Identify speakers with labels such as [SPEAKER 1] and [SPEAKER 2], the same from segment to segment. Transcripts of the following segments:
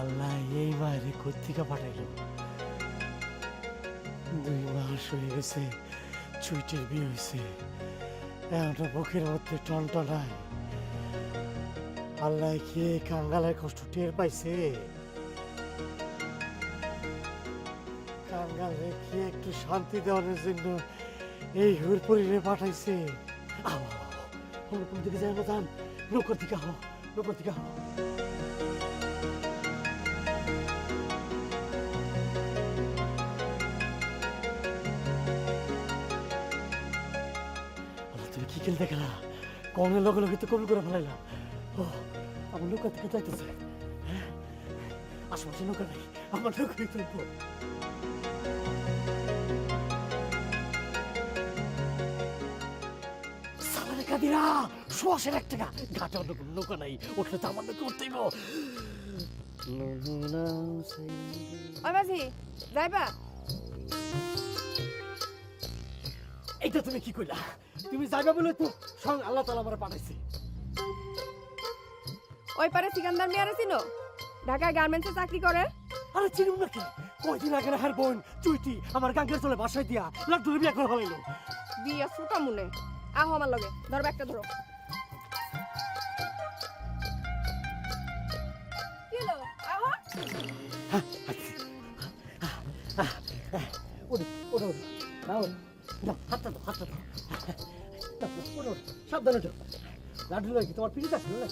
[SPEAKER 1] আল্লাহ এই বাইরে কোথেকে পাঠাইলো। দুই মাস হয়ে গেছে চুইটের বিয়ে হয়েছে এমনটা বুকের মধ্যে টনটনায়। আল্লাহ কি কাঙ্গালের কষ্ট টের পাইছে? কাঙ্গালে কি একটু শান্তি দেওয়ার জন্য এই হুরপুরিরে পাঠাইছে? কোন দিকে যায় না, যান। নৌকার দিকে হো নৌকার দিকে হো তুমি কি খেলতে গেলা কমের লগে লগে তো কবুল করে ফেলাইলাম ও আমার নৌকা থেকে যাইতেছে? আশেপাশে নৌকা নেই আমার তুলবো সালারে কাদিরা শোয়াশের এক টাকা ঘাটে অন্য কোনো নৌকা নাই উঠলে তো আমার নৌকা
[SPEAKER 2] মাঝি যাইবা
[SPEAKER 1] এইটা তুমি কি কইলা তুমি যাবে বলে তো সঙ্গ আল্লাহ তালা আমার পাঠাইছে।
[SPEAKER 2] ওই পারে সিকান্দার মেয়ারে চিনো? ঢাকায় গার্মেন্টসে চাকরি করে?
[SPEAKER 1] আরে চিনুম নাকি কয়দিন আগে হার বোন চুইটি আমার গাঙ্গের চলে বাসায় দিয়া লাড্ডুরে বিয়া করে ফেলাইলো।
[SPEAKER 2] বিয়া ফুটা মনে। আহ আমার লগে ধরো একটা ধরো। কি হলো?
[SPEAKER 1] হাতটা দাও হাতটা সাবধানে তোমার পিড়িতে না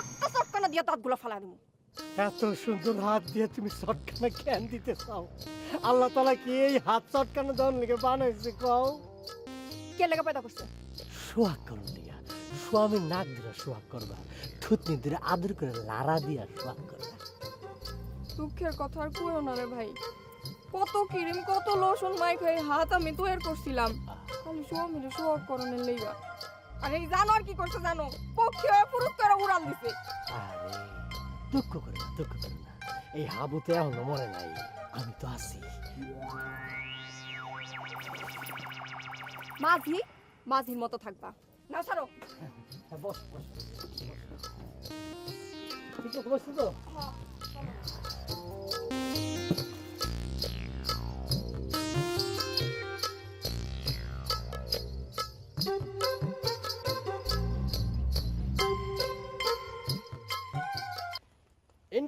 [SPEAKER 2] একটা চটকানা দিয়া দাঁতগুলো ফালা দিমু।
[SPEAKER 1] এত সুন্দর হাত দিয়ে তুমি চটকানা জ্ঞান দিতে চাও। আল্লাহ তালা কি এই হাত চটকানা বানাইছে কও?
[SPEAKER 2] কে লেগে পয়দা করছে?
[SPEAKER 1] সোহাগ করুন দিয়া স্বামীর নাক দিয়ে সোহাগ করবা থুতনি দিয়ে আদর করে লারা দিয়া সোহাগ করবা।
[SPEAKER 2] দুঃখের কথা আর কইও না রে ভাই। কত ক্রিম কত লোশন মাই খাই হাত আমি তৈরি করছিলাম। খালি স্বামীরে সোয়াগ করণের লইবা আর এই জানো আর কি করছে জানো? পক্ষে হয়ে পুরুত করে উড়াল দিছে।
[SPEAKER 1] আরে দুঃখ করে না দুঃখ করে না। এই হাবুতে এখনও মরে নাই। আমি তো আছি।
[SPEAKER 2] মাঝি মাঝির মতো থাকবা। না ছাড়ো।
[SPEAKER 1] হ্যাঁ, বস বস। ঠিক আছে বসছো তো?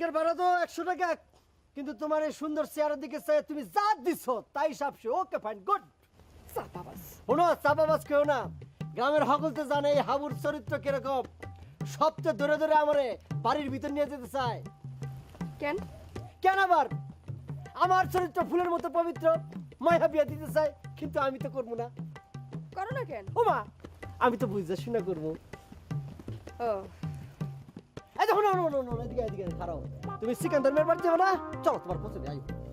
[SPEAKER 1] ইনকার ভাড়া তো একশো টাকা। কিন্তু তোমার এই সুন্দর চেয়ারের দিকে চাই তুমি যা দিছ তাই সাপসে ওকে ফাইন গুড
[SPEAKER 2] চাপাবাস
[SPEAKER 1] শোনো চাপাবাজ কেউ না। গ্রামের সকলতে জানে এই হাবুর চরিত্র কীরকম। সবচেয়ে ধরে ধরে আমারে বাড়ির ভিতর নিয়ে যেতে চায়।
[SPEAKER 2] কেন?
[SPEAKER 1] কেন আবার? আমার চরিত্র ফুলের মতো পবিত্র মায়া বিয়া দিতে চায় কিন্তু আমি তো করব না।
[SPEAKER 2] করো না কেন?
[SPEAKER 1] ও মা আমি তো বুঝতে শুনে করব।
[SPEAKER 2] ও।
[SPEAKER 1] না না না না এদিকে এদিকে তুমি সিকান্দার মেয়ের বাড়ি যাবে না। চলো তোমার পছন্দ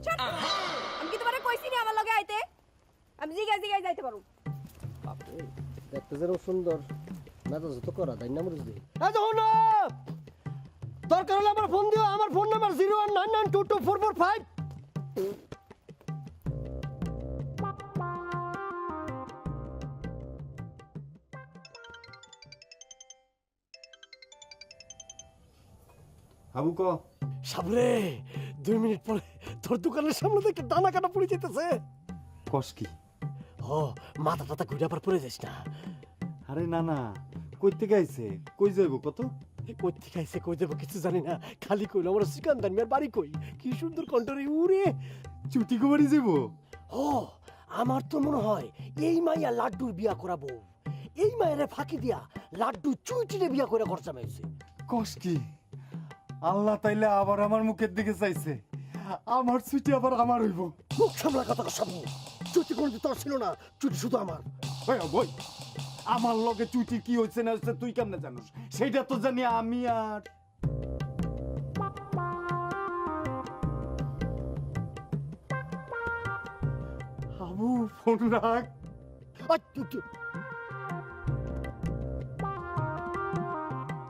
[SPEAKER 2] ছাড়। আমি কি তোমারে কইছি নি আমার লগে আইতে? আমি জিগাই জিগাই যাইতে পারো
[SPEAKER 1] বাপরে, দেখতে যেন সুন্দর। মেজাজ তো করা তাই না মরুজ এই দেখো না দরকার হলে আমার ফোন দিও আমার phone number zero one nine nine two two four four five.
[SPEAKER 3] Habu ক?
[SPEAKER 1] সাবরে দুই মিনিট পরে তোর দোকানের সামনে থেকে দানা কাটা পড়ে যেতেছে।
[SPEAKER 3] কস কি?
[SPEAKER 1] ও মাথা টাথা ঘুরে আবার পড়ে যাস না।
[SPEAKER 3] আরে না না কই থেকে আইছে? কই যাইব কত?
[SPEAKER 1] কই থেকে আইসে কই দেবো কিছু জানি না। খালি কইল আমার সিকান্দার মেয়ের বাড়ি কই? কি সুন্দর কণ্ঠরে উড়ে
[SPEAKER 3] চুটি কুমারি যাইব?
[SPEAKER 1] ও আমার তো মনে হয় এই মাইয়া লাড্ডুর বিয়া করাবো। এই মায়ের ফাঁকি দিয়া লাড্ডু চুইটিরে বিয়া করে খরচা মেয়েছে
[SPEAKER 3] কস কি? আল্লাহ তাইলে আবার আমার মুখের দিকে চাইছে। আমার ছুটি আবার আমার হইব।
[SPEAKER 1] মুখ সামলা কথা সামনে। চুটি কোনো তোর ছিল না চুটি শুধু আমার।
[SPEAKER 3] বই। আমার লগে চুটি কি হইছে না হইছে তুই কেমনে জানোস? সেইটা তো জানি আমি আর হাবু ফোন রাখ।